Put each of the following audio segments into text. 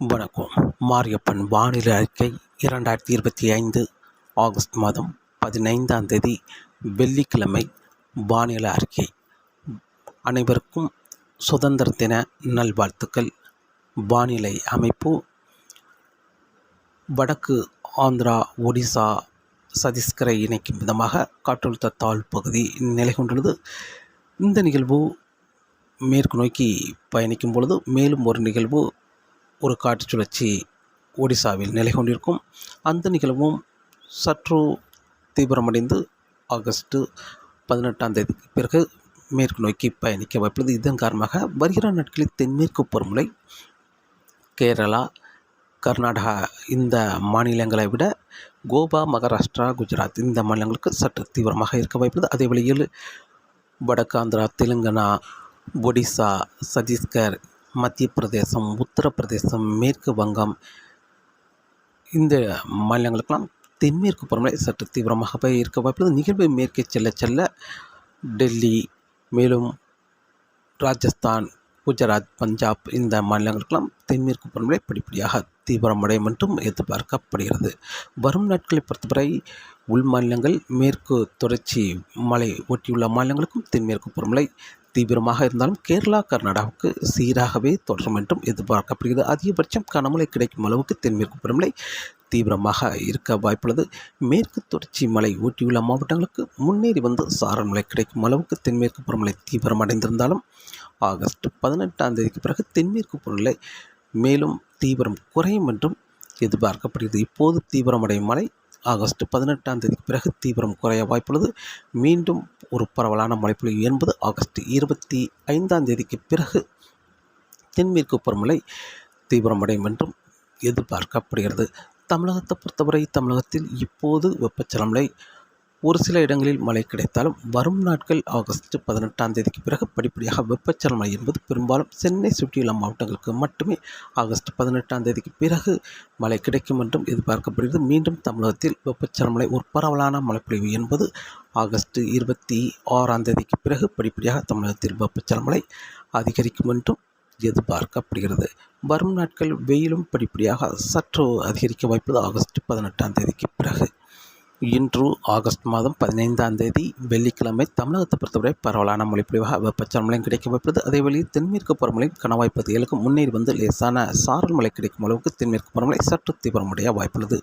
வணக்கம். மாரியப்பன் வானிலை அறிக்கை இரண்டாயிரத்தி இருபத்தி ஐந்து ஆகஸ்ட் மாதம் பதினைந்தாம் தேதி வெள்ளிக்கிழமை வானிலை அறிக்கை. அனைவருக்கும் சுதந்திர தின நல்வாழ்த்துக்கள். வானிலை அமைப்பு வடக்கு ஆந்திரா ஒடிசா சத்தீஸ்கரை இணைக்கும் விதமாக காற்றழுத்த தாழ்வு பகுதி நிலை கொண்டுள்ளது இந்த நிகழ்வு மேற்கு நோக்கி பயணிக்கும் பொழுது மேலும் ஒரு நிகழ்வு ஒரு காற்று சுழற்சி ஒடிசாவில் நிலை கொண்டிருக்கும். அந்த நிகழ்வும் சற்று தீவிரமடைந்து ஆகஸ்ட்டு பதினெட்டாம் தேதிக்கு பிறகு மேற்கு நோக்கி பயணிக்க வாய்ப்புள்ளது. இதன் காரணமாக வருகிற நாட்களில் தென்மேற்கு பருவமழை கேரளா கர்நாடகா இந்த மாநிலங்களை விட கோவா மகாராஷ்டிரா குஜராத் இந்த மாநிலங்களுக்கு சற்று தீவிரமாக இருக்க வாய்ப்புள்ளது. அதே வழியில் வடக்கு ஆந்திரா தெலுங்கானா ஒடிசா சத்தீஸ்கர் மத்திய பிரதேசம் உத்தரப்பிரதேசம் மேற்கு வங்கம். இந்த மாநிலங்களுக்கெல்லாம் தென்மேற்கு பருவமழை சற்று தீவிரமாகவே இருக்க வாய்ப்புள்ளது. நிகழ்வு மேற்கே செல்ல செல்ல டெல்லி மேலும் ராஜஸ்தான் குஜராத் பஞ்சாப் இந்த மாநிலங்களுக்கெல்லாம் தென்மேற்கு பருவமழை படிப்படியாக தீவிரமடையும் என்றும் எதிர்பார்க்கப்படுகிறது. வரும் நாட்களை பொறுத்தவரை உள் மாநிலங்கள் மேற்கு தொடர்ச்சி மலை ஒட்டியுள்ள மாநிலங்களுக்கும் தென்மேற்கு பருவமழை தீவிரமாக இருந்தாலும் கேரளா கர்நாடகாவுக்கு சீராகவே தொடரும் என்றும் எதிர்பார்க்கப்படுகிறது. அதிகபட்சம் கனமழை கிடைக்கும் அளவுக்கு தென்மேற்கு பருவமழை தீவிரமாக இருக்க வாய்ப்புள்ளது. மேற்கு தொடர்ச்சி மலை ஊட்டியுள்ள மாவட்டங்களுக்கு முன்னேறி வந்து சாரல் மழை கிடைக்கும் அளவுக்கு தென்மேற்கு பருவமழை தீவிரமடைந்திருந்தாலும் ஆகஸ்ட் பதினெட்டாம் தேதிக்கு பிறகு தென்மேற்கு பருவமழை மேலும் தீவிரம் குறையும் என்றும் எதிர்பார்க்கப்படுகிறது. இப்போது தீவிரமடையும் மழை ஆகஸ்ட் பதினெட்டாம் தேதிக்கு பிறகு தீவிரம் குறைய வாய்ப்புள்ளது. மீண்டும் ஒரு பரவலான மழைப்பொழிவு என்பது ஆகஸ்ட் இருபத்தி ஐந்தாம் தேதிக்கு பிறகு தென்மேற்கு பருவமழை தீவிரமடையும் என்றும் எதிர்பார்க்கப்படுகிறது. தமிழகத்தை பொறுத்தவரை தமிழகத்தில் இப்போது வெப்பச்சலமலை ஒரு சில இடங்களில் மழை கிடைத்தாலும் வரும் நாட்கள் ஆகஸ்ட் பதினெட்டாம் தேதிக்கு பிறகு படிப்படியாக வெப்பச்சலமழை என்பது பெரும்பாலும் சென்னை சுற்றியுள்ள மாவட்டங்களுக்கு மட்டுமே ஆகஸ்ட் பதினெட்டாம் தேதிக்கு பிறகு மழை கிடைக்கும் என்றும் எதிர்பார்க்கப்படுகிறது. மீண்டும் தமிழகத்தில் வெப்பச்சலமலை ஒரு பரவலான மழைப்பொழிவு என்பது ஆகஸ்ட் இருபத்தி ஆறாம் தேதிக்கு பிறகு படிப்படியாக தமிழகத்தில் வெப்பச்சலமலை அதிகரிக்கும் என்றும் எதிர்பார்க்கப்படுகிறது. வரும் நாட்கள் வெயிலும் படிப்படியாக சற்று அதிகரிக்க வாய்ப்பது ஆகஸ்ட் பதினெட்டாம் தேதிக்கு பிறகு இன்று ஆகஸ்ட் மாதம் பதினைந்தாம் தேதி வெள்ளிக்கிழமை தமிழகத்தை பொறுத்தவரை பரவலான மொழிப்பொழிவாக வெப்பச்சலமழையும் கிடைக்க வாய்ப்புள்ளது. அதே வழியில் தென்மேற்கு பருவமழையும் கணவாய் பகுதிகளுக்கு முன்னேறி வந்து லேசான சாரல் மழை கிடைக்கும் அளவுக்கு தென்மேற்கு பருவமழை சற்று தீவிரமடைய வாய்ப்புள்ளது.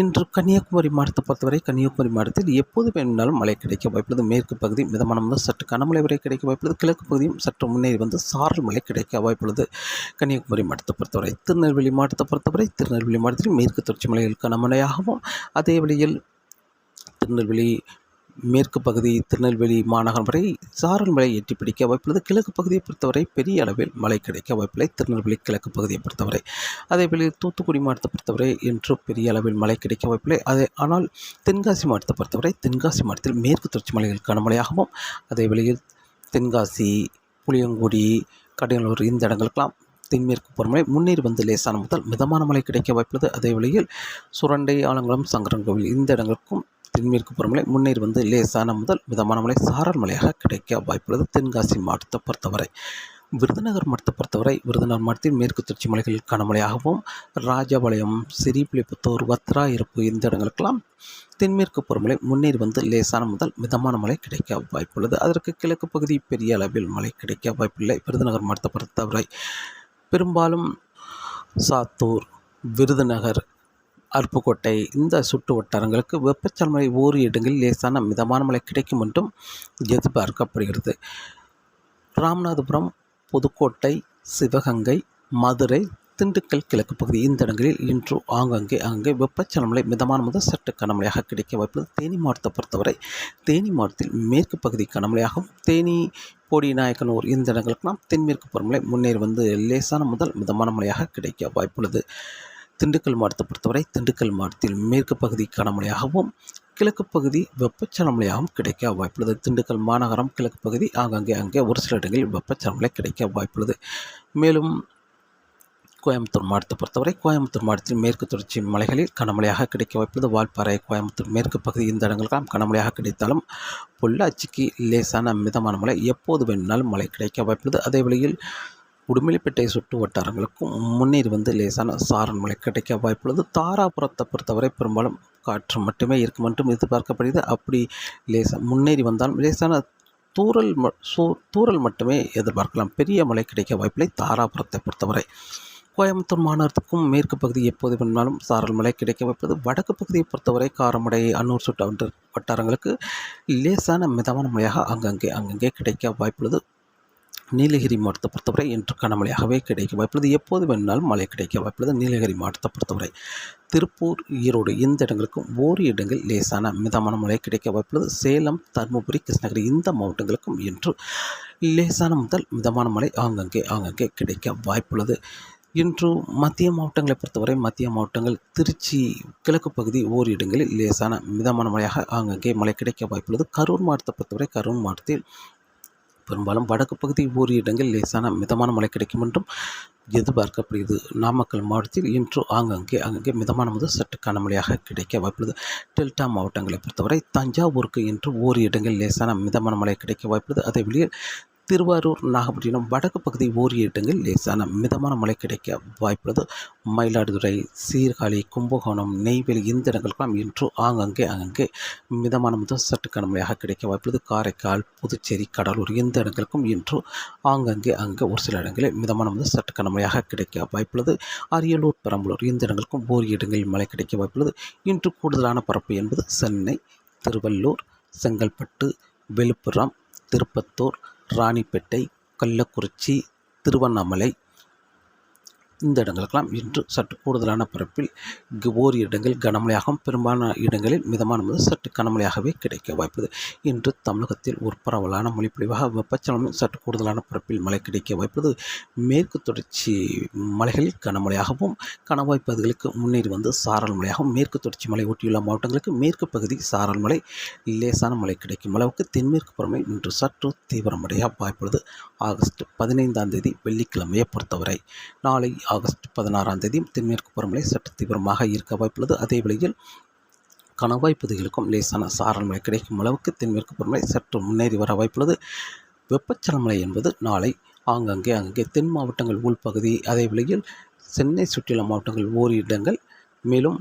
இன்று கன்னியாகுமரி மாவட்டத்தை பொறுத்தவரை கன்னியாகுமரி மாவட்டத்தில் எப்போது வேணும்னாலும் மழை கிடைக்க வாய்ப்புள்ளது. மேற்கு பகுதி மிதமான முதல் சற்று கனமழை வரை கிடைக்க வாய்ப்புள்ளது. கிழக்கு பகுதியும் சற்று முன்னேறி வந்து சாரல் மழை கிடைக்க வாய்ப்புள்ளது. கன்னியாகுமரி மாவட்டத்தை பொறுத்தவரை திருநெல்வேலி மாவட்டத்தை பொறுத்தவரை திருநெல்வேலி மாவட்டத்தில் மேற்கு தொடர்ச்சி மலைகள் கனமழையாகவும் அதே வழியில் திருநெல்வேலி மேற்கு பகுதி திருநெல்வேலி மாநகரம் வரை சாரல் மழை எட்டி பிடிக்க வாய்ப்புள்ளது. கிழக்கு பகுதியை பொறுத்தவரை பெரிய அளவில் மழை கிடைக்க வாய்ப்பில்லை. திருநெல்வேலி கிழக்கு பகுதியை பொறுத்தவரை. அதேபோல் தூத்துக்குடி மாவட்டத்தை பொறுத்தவரை இன்று பெரிய அளவில் மழை கிடைக்க வாய்ப்பில்லை. அதே ஆனால் தென்காசி மாவட்டத்தை பொறுத்தவரை தென்காசி மாவட்டத்தில் மேற்கு தொடர்ச்சி மலைகள் கனமழையாகவும் அதே வேளையில் தென்காசி புளியங்குடி கடையலூர் இந்த இடங்களுக்கெல்லாம் தென்மேற்கு பருவமழை முன்னேறி வந்து லேசான முதல் மிதமான மழை கிடைக்க வாய்ப்புள்ளது. அதே வழியில் சுரண்டை ஆலங்குளம் சங்கரன்கோவில் இந்த இடங்களுக்கும் தென்மேற்கு பருவமழை முன்னேறி வந்து லேசான முதல் மிதமான மழை சாரல் மழையாக கிடைக்க வாய்ப்புள்ளது. தென்காசி மாவட்டத்தை பொறுத்தவரை விருதுநகர் மாவட்டத்தை பொறுத்தவரை விருதுநகர் மாவட்டத்தில் மேற்கு தொடர்ச்சி மலைகளில் கனமழையாகவும் ராஜபாளையம் சிறிபிலிபுத்தூர் வத்ரா இருப்பு இந்த இடங்களுக்கெல்லாம் தென்மேற்கு பருவமழை முன்னேறி வந்து லேசான முதல் மிதமான மழை கிடைக்க வாய்ப்புள்ளது. அதற்கு கிழக்கு பகுதி பெரிய அளவில் மழை கிடைக்க வாய்ப்பில்லை. விருதுநகர் மாவட்டத்தை பொறுத்தவரை பெரும்பாலும் சாத்தூர் விருதுநகர் அருப்புக்கோட்டை இந்த சுற்று வட்டாரங்களுக்கு வெப்பச்சலமழை ஓரி இடங்களில் லேசான மிதமான மழை கிடைக்கும் என்றும் எதிர்பார்க்கப்படுகிறது. ராமநாதபுரம் புதுக்கோட்டை சிவகங்கை மதுரை திண்டுக்கல் கிழக்கு பகுதி இந்த இடங்களில் இன்று ஆங்காங்கே அங்கே வெப்பச்சலமலை மிதமான முதல் சற்று கனமழையாக கிடைக்க வாய்ப்புள்ளது. தேனி மாவட்டத்தை பொறுத்தவரை தேனி மாவட்டத்தில் மேற்கு பகுதி கனமழையாகவும் தேனி போடி நாயக்கனூர் இந்த நாம் தென்மேற்கு பருவமழை முன்னேறி வந்து லேசான முதல் மிதமான மழையாக கிடைக்க வாய்ப்புள்ளது. திண்டுக்கல் மாவட்டத்தை பொறுத்தவரை திண்டுக்கல் மாவட்டத்தில் மேற்கு பகுதி கனமழையாகவும் கிழக்கு பகுதி வெப்பச்சலமழையாகவும் கிடைக்க வாய்ப்புள்ளது. திண்டுக்கல் மாநகரம் கிழக்கு பகுதி ஆங்காங்கே அங்கே ஒரு சில இடங்களில் வெப்பச்சலமழை கிடைக்க வாய்ப்புள்ளது. மேலும் கோயம்புத்தூர் மாவட்டத்தை பொறுத்தவரை கோயம்புத்தூர் மாவட்டத்தில் மேற்கு தொடர்ச்சி மலைகளில் கனமழையாக கிடைக்க வாய்ப்புள்ளது. வால்பாறை கோயம்புத்தூர் மேற்கு பகுதி இந்த இடங்களுக்கெல்லாம் கனமழையாக கிடைத்தாலும் பொள்ளாச்சிக்கு லேசான மிதமான மழை எப்போது வேணும்னாலும் மழை கிடைக்க வாய்ப்புள்ளது. அதே வழியில் உடுமலைப்பேட்டை சுற்று வட்டாரங்களுக்கும் முன்னேறி வந்து லேசான சாரல் மழை கிடைக்க வாய்ப்புள்ளது. தாராபுரத்தை பொறுத்தவரை பெரும்பாலும் காற்று மட்டுமே இருக்கும் என்றும் எதிர்பார்க்கப்படுகிறது. அப்படி லேசா முன்னேறி வந்தாலும் லேசான தூரல் ம சூ தூரல் மட்டுமே எதிர்பார்க்கலாம். பெரிய மழை கிடைக்க வாய்ப்பில்லை. தாராபுரத்தை பொறுத்தவரை கோயம்புத்தூர் மாநகரத்துக்கும் மேற்கு பகுதி எப்போது வேணுமானாலும் சாரல் மழை கிடைக்க வைப்பது வடக்கு பகுதியை பொறுத்தவரை காரமடை அன்னூர் சுற்று வட்டாரங்களுக்கு லேசான மிதமான மழையாக அங்கங்கே அங்கங்கே கிடைக்க வாய்ப்புள்ளது. நீலகிரி மாவட்டத்தை பொறுத்தவரை இன்று கனமழையாகவே கிடைக்க வாய்ப்புள்ளது எப்போது வேணாலும் மழை கிடைக்க வாய்ப்புள்ளது நீலகிரி மாவட்டத்தை பொறுத்தவரை திருப்பூர் ஈரோடு இந்த இடங்களுக்கும் ஓரி இடங்கள் லேசான மிதமான மழை கிடைக்க வாய்ப்புள்ளது. சேலம் தருமபுரி கிருஷ்ணகிரி இந்த மாவட்டங்களுக்கும் இன்று லேசான முதல் மிதமான மழை ஆங்கங்கே ஆங்கங்கே கிடைக்க வாய்ப்புள்ளது. இன்று மத்திய மாவட்டங்களை பொறுத்தவரை மத்திய மாவட்டங்கள் திருச்சி கிழக்கு பகுதி ஓரிரு இடங்களில் லேசான மிதமான மழையாக ஆங்கங்கே மழை கிடைக்க வாய்ப்புள்ளது. கரூர் மாவட்டத்தை பொறுத்தவரை கரூர் மாவட்டத்தில் பெரும்பாலும் வடக்கு பகுதி ஓரிரு இடங்கள் லேசான மிதமான மழை கிடைக்கும் என்றும் எதிர்பார்க்கப்படுகிறது. நாமக்கல் மாவட்டத்தில் இன்று ஆங்கங்கே அங்கங்கே மிதமான முதல் சற்று கனமழையாக கிடைக்க வாய்ப்புள்ளது. டெல்டா மாவட்டங்களை பொறுத்தவரை தஞ்சாவூருக்கு இன்று ஓரிரு இடங்கள் லேசான மிதமான மழை கிடைக்க வாய்ப்புள்ளது. அதே வெளியில் திருவாரூர் நாகப்பட்டினம் வடக்கு பகுதி ஓரிய இடங்கள் லேசான மிதமான மழை கிடைக்க வாய்ப்புள்ளது. மயிலாடுதுறை சீர்காழி கும்பகோணம் நெய்வேலி இந்த இடங்களுக்கெல்லாம் இன்று ஆங்கங்கே அங்கங்கே மிதமான முதல் சற்று கனமழையாக கிடைக்க வாய்ப்புள்ளது. காரைக்கால் புதுச்சேரி கடலூர் இந்த இடங்களுக்கும் இன்று ஆங்கங்கே அங்கே ஒரு சில இடங்களில் மிதமான முதல் சற்று கனமழையாக கிடைக்க வாய்ப்புள்ளது. அரியலூர் பெரம்பலூர் இந்த இடங்களுக்கும் ஓரிரு இடங்களில் மழை கிடைக்க வாய்ப்புள்ளது. இன்று கூடுதலான பரப்பு என்பது சென்னை திருவள்ளூர் செங்கல்பட்டு விழுப்புரம் திருப்பத்தூர் ராணிப்பேட்டை கள்ளக்குறிச்சி திருவண்ணாமலை இந்த இடங்களுக்கெல்லாம் இன்று சற்று கூடுதலான பரப்பில் ஓர் இடங்கள் கனமழையாகவும் பெரும்பாலான இடங்களில் மிதமான முதல் சற்று கனமழையாகவே கிடைக்க வாய்ப்புது இன்று தமிழகத்தில் ஒரு பரவலான மொழிப்பொழிவாக வெப்பச்சலனம் சற்று கூடுதலான பரப்பில் மழை கிடைக்க வாய்ப்புது மேற்கு தொடர்ச்சி மலைகளில் கனமழையாகவும் கணவாய் பகுதிகளுக்கு முன்னேறி வந்து சாரல் மழையாகவும் மேற்கு தொடர்ச்சி மலை ஒட்டியுள்ள மாவட்டங்களுக்கு மேற்கு பகுதி சாரல் மலை லேசான மழை கிடைக்கும் அளவுக்கு தென்மேற்கு புறமை இன்று சற்று தீவிரமடைய வாய்ப்புள்ளது. ஆகஸ்ட் பதினைந்தாம் தேதி வெள்ளிக்கிழமையை பொறுத்தவரை நாளை ஆகஸ்ட் பதினாறாம் தேதி தென்மேற்கு பருவமழை சற்று தீவிரமாக இருக்க வாய்ப்புள்ளது. அதே வேளையில் கணவாய் பகுதிகளுக்கும் லேசான சாரல் மழை கிடைக்கும் அளவுக்கு தென்மேற்கு பருவமழை சற்று முன்னேறி வர வாய்ப்புள்ளது. வெப்பச்சலமழை என்பது நாளை ஆங்காங்கே அங்கே தென் மாவட்டங்கள் உள்பகுதி அதே வேளையில் சென்னை சுற்றியுள்ள மாவட்டங்கள் ஓரிரு இடங்கள் மேலும்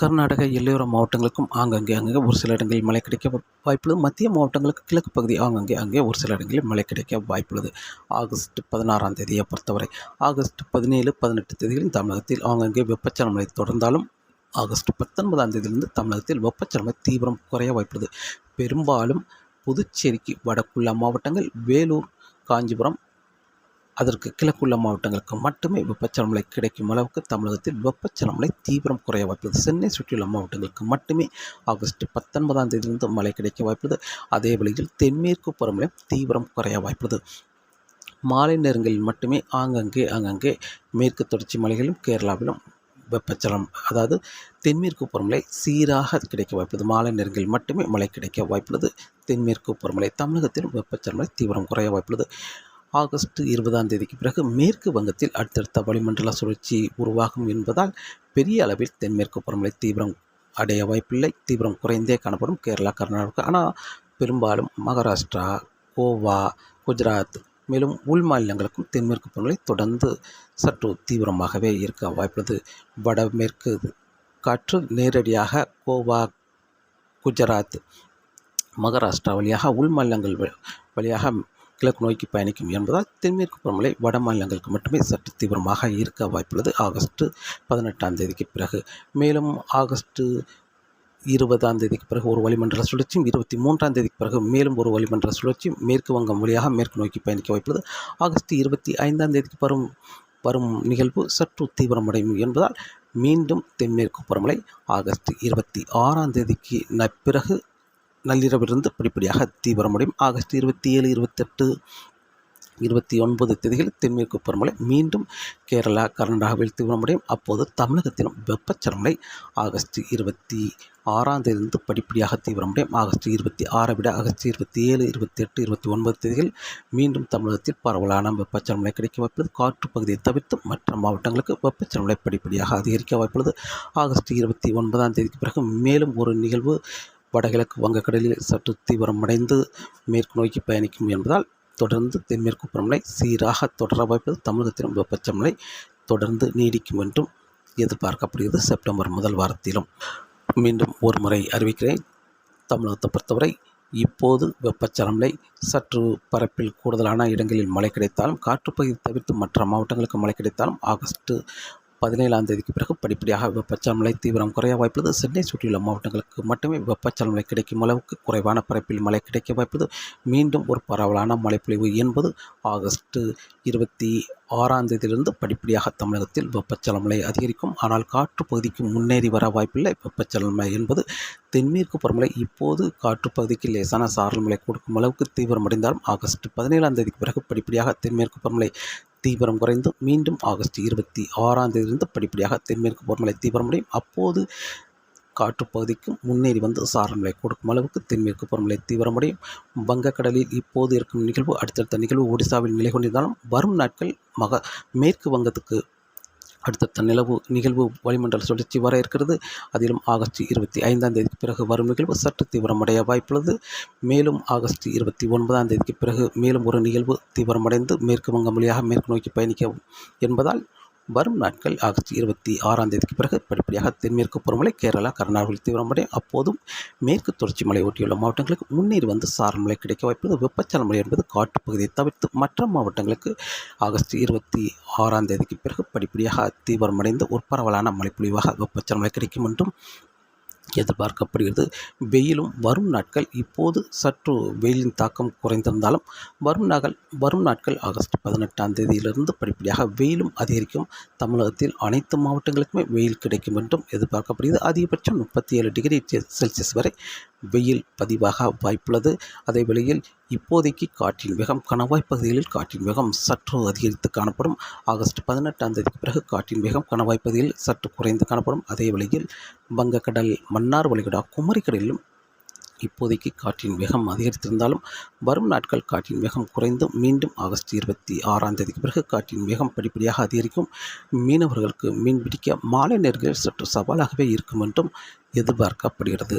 கர்நாடக எல்லையோர மாவட்டங்களுக்கும் ஆங்கங்கே அங்கே ஒரு சில இடங்களில் மழை கிடைக்க வாய்ப்புள்ளது. மத்திய மாவட்டங்களுக்கு கிழக்கு பகுதி ஆங்கங்கே அங்கே ஒரு சில இடங்களில் மழை கிடைக்க வாய்ப்புள்ளது. ஆகஸ்ட் பதினாறாம் தேதியை பொறுத்தவரை ஆகஸ்ட் பதினேழு பதினெட்டு தேதிகளில் தமிழகத்தில் ஆங்கங்கே வெப்பச்சலமழை தொடர்ந்தாலும் ஆகஸ்ட் பத்தொன்பதாம் தேதியிலிருந்து தமிழகத்தில் வெப்பச்சலமழை தீவிரம் குறைய வாய்ப்புள்ளது. பெரும்பாலும் புதுச்சேரிக்கு வடக்குள்ள மாவட்டங்கள் வேலூர் காஞ்சிபுரம் அதற்கு கிழக்குள்ள மாவட்டங்களுக்கு மட்டுமே வெப்பச்சலமழை கிடைக்கும் அளவுக்கு தமிழகத்தில் வெப்பச்சலமழை தீவிரம் குறைய வாய்ப்புள்ளது. சென்னை சுற்றியுள்ள மாவட்டங்களுக்கு மட்டுமே ஆகஸ்ட் பத்தொன்பதாம் தேதியிலிருந்து மழை கிடைக்க வாய்ப்புள்ளது. அதே வழியில் தென்மேற்கு பருவமழை தீவிரம் குறைய வாய்ப்புள்ளது. மாலை நேரங்களில் மட்டுமே ஆங்கங்கே ஆங்கங்கே மேற்கு தொடர்ச்சி மலைகளிலும் கேரளாவிலும் வெப்பச்சலம் அதாவது தென்மேற்கு பருவமழை சீராக கிடைக்க வாய்ப்புள்ளது. மாலை நேரங்களில் மட்டுமே மழை கிடைக்க வாய்ப்புள்ளது. தென்மேற்கு பருவமழை தமிழகத்திலும் வெப்பச்சலமலை தீவிரம் குறைய வாய்ப்புள்ளது. ஆகஸ்ட் இருபதாம் தேதிக்கு பிறகு மேற்கு வங்கத்தில் அடுத்தடுத்த வளிமண்டல சுழற்சி உருவாகும் என்பதால் பெரிய அளவில் தென்மேற்கு பருவமழை தீவிரம் அடைய வாய்ப்பில்லை. தீவிரம் குறைந்தே காணப்படும் கேரளா கர்நாடகா. ஆனால் பெரும்பாலும் மகாராஷ்டிரா கோவா குஜராத் மேலும் உள் மாநிலங்களுக்கும் தென்மேற்கு பருவமழை தொடர்ந்து சற்று தீவிரமாகவே இருக்க வாய்ப்புள்ளது. வடமேற்கு காற்று நேரடியாக கோவா குஜராத் மகாராஷ்டிரா வழியாக உள் மாநிலங்கள் வழியாக கிழக்கு நோக்கி பயணிக்கும் என்பதால் தென்மேற்கு பருவமழை வட மாநிலங்களுக்கு மட்டுமே சற்று தீவிரமாக இருக்க வாய்ப்புள்ளது. ஆகஸ்ட் பதினெட்டாம் தேதிக்கு பிறகு. மேலும் ஆகஸ்ட் இருபதாம் தேதிக்கு பிறகு ஒரு வளிமண்டல சுழற்சியும் இருபத்தி மூன்றாம் தேதிக்கு பிறகு மேலும் ஒரு வளிமண்டல சுழற்சியும் மேற்கு வங்கம் வழியாக மேற்கு நோக்கி பயணிக்க வாய்ப்புள்ளது. ஆகஸ்ட் இருபத்தி ஐந்தாம் தேதிக்கு வரும் வரும் நிகழ்வு சற்று தீவிரமடையும் என்பதால் மீண்டும் தென்மேற்கு பருவமழை ஆகஸ்ட் இருபத்தி ஆறாம் தேதிக்கு பிறகு நள்ளிரவிலிருந்து படிப்படியாக தீவிரமடையும். ஆகஸ்ட் இருபத்தி ஏழு இருபத்தெட்டு இருபத்தி ஒன்பது தேதியில் தென்மேற்கு பருவமழை மீண்டும் கேரளா கர்நாடகாவில் தீவிரமடையும். அப்போது தமிழகத்திலும் வெப்பச்சலமலை ஆகஸ்ட் இருபத்தி ஆறாம் தேதியிலிருந்து படிப்படியாக தீவிரமடையும். ஆகஸ்ட் இருபத்தி ஆறை விட ஆகஸ்ட் இருபத்தி ஏழு இருபத்தி எட்டு இருபத்தி ஒன்பது தேதிகள் மீண்டும் தமிழகத்தில் பரவலான வெப்பச்சலமலை கிடைக்க வாய்ப்புள்ளது. காற்று பகுதியை தவிர்த்து மற்ற மாவட்டங்களுக்கு வெப்பச்சலமலை படிப்படியாக அதிகரிக்க வாய்ப்புள்ளது. ஆகஸ்ட் இருபத்தி ஒன்பதாம் தேதிக்கு பிறகு மேலும் ஒரு நிகழ்வு வடகிழக்கு வங்கக்கடலில் சற்று தீவிரமடைந்து மேற்கு நோக்கி பயணிக்கும் என்பதால் தொடர்ந்து தென்மேற்கு பருவமழை சீராக தொடர வாய்ப்பது தமிழகத்தின் வெப்பச்சமலை தொடர்ந்து நீடிக்கும் என்றும் எதிர்பார்க்கப்படுகிறது. செப்டம்பர் முதல் வாரத்திலும் மீண்டும் ஒரு முறை அறிவிக்கிறேன். தமிழகத்தை பொறுத்தவரை இப்போது வெப்பச்சலநிலை சற்று பரப்பில் கூடுதலான இடங்களில் மழை கிடைத்தாலும் காற்றுப்பகுதி தவிர்த்து மற்ற மாவட்டங்களுக்கு மழை கிடைத்தாலும் ஆகஸ்ட் பதினேழாம் தேதிக்கு பிறகு படிப்படியாக வெப்பச்சலநிலை தீவிரம் குறைய வாய்ப்புள்ளது. சென்னை சுற்றியுள்ள மாவட்டங்களுக்கு மட்டுமே வெப்பச்சலநிலை கிடைக்கும் அளவுக்கு குறைவான பரப்பில் மழை கிடைக்க வாய்ப்புள்ளது. மீண்டும் ஒரு பரவலான மழைப்பொழிவு என்பது ஆகஸ்ட் இருபத்தி ஆறாம் தேதியிலிருந்து படிப்படியாக தமிழகத்தில் வெப்பச்சலமலை அதிகரிக்கும். ஆனால் காற்று பகுதிக்கு முன்னேறி வர வாய்ப்பில்லை. வெப்பச்சலமலை என்பது தென்மேற்கு பருவமழை இப்போது காற்று பகுதிக்கு லேசான சாரல் மழை கொடுக்கும் அளவுக்கு தீவிரமடைந்தாலும் ஆகஸ்ட் பதினேழாம் தேதிக்கு பிறகு படிப்படியாக தென்மேற்கு பருவமழை தீவிரம் குறைந்து மீண்டும் ஆகஸ்ட் இருபத்தி ஆறாம் தேதியிலிருந்து படிப்படியாக தென்மேற்கு பருவமழை தீவிரமடையும். அப்போது காற்றுப்பகுதிக்கு முன்னேறி வந்து சாரநிலை கொடுக்கும் அளவுக்கு தென்மேற்கு பருவமழை தீவிரமடையும். வங்கக்கடலில் இப்போது இருக்கும் நிகழ்வு அடுத்தடுத்த நிகழ்வு ஒடிசாவில் நிலை கொண்டிருந்தாலும் வரும் நாட்கள் மக மேற்கு வங்கத்துக்கு அடுத்தடுத்த நிலவு நிகழ்வு வளிமண்டல சுழற்சி வர இருக்கிறது. அதிலும் ஆகஸ்ட் இருபத்தி ஐந்தாம் தேதிக்கு பிறகு வரும் நிகழ்வு சற்று தீவிரமடைய வாய்ப்புள்ளது. மேலும் ஆகஸ்ட் இருபத்தி ஒன்பதாம் தேதிக்கு பிறகு மேலும் ஒரு நிகழ்வு தீவிரமடைந்து மேற்கு வங்கம் வழியாக மேற்கு நோக்கி பயணிக்க என்பதால் வரும் நாட்கள் ஆகஸ்ட் இருபத்தி ஆறாம் தேதிக்கு பிறகு படிப்படியாக தென்மேற்கு பருவமழை கேரளா கர்நாடகாவில் தீவிரமடையும் அப்போதும் மேற்கு தொடர்ச்சி மலை ஒட்டியுள்ள மாவட்டங்களுக்கு முன்னேறி வந்து சாரல் கிடைக்க வாய்ப்புள்ளது வெப்பச்சல மழை என்பது காட்டுப்பகுதியை தவிர்த்து மற்ற மாவட்டங்களுக்கு ஆகஸ்ட் இருபத்தி ஆறாம் தேதிக்கு பிறகு படிப்படியாக தீவிரமடைந்து ஒரு பரவலான மழைப்பொழிவாக வெப்பச்சல மழை கிடைக்கும் என்றும் எதிர்பார்க்கப்படுகிறது. வெயிலும் வரும் நாட்கள் இப்போது சற்று வெயிலின் தாக்கம் குறைந்திருந்தாலும் வரும் நாள் வரும் நாட்கள் ஆகஸ்ட் பதினெட்டாம் தேதியிலிருந்து படிப்படியாக வெயிலும் அதிகரிக்கும். தமிழகத்தில் அனைத்து மாவட்டங்களுக்குமே வெயில் கிடைக்கும் என்றும் எதிர்பார்க்கப்படுகிறது. அதிகபட்சம் முப்பத்தி ஏழு டிகிரி செல்சியஸ் வரை வெயில் பதிவாக வாய்ப்புள்ளது. அதே வேளையில் இப்போதைக்கு காற்றின் வேகம் கணவாய் பகுதிகளில் காற்றின் வேகம் சற்று அதிகரித்து காணப்படும். ஆகஸ்ட் பதினெட்டாம் தேதிக்கு பிறகு காற்றின் வேகம் கணவாய் பகுதியில் சற்று குறைந்து காணப்படும். அதே வேளையில் வங்கக்கடல் மன்னார் வளைகுடா குமரிக்கடலிலும் இப்போதைக்கு காற்றின் வேகம் அதிகரித்திருந்தாலும் வரும் நாட்கள் காற்றின் வேகம் குறைந்து மீண்டும் ஆகஸ்ட் இருபத்தி ஆறாம் தேதிக்கு பிறகு காற்றின் வேகம் படிப்படியாக அதிகரிக்கும். மீனவர்களுக்கு மீன் பிடிக்க மாலை நேரங்களில் சற்று சவாலாகவே இருக்கும் என்றும் எதிர்பார்க்கப்படுகிறது.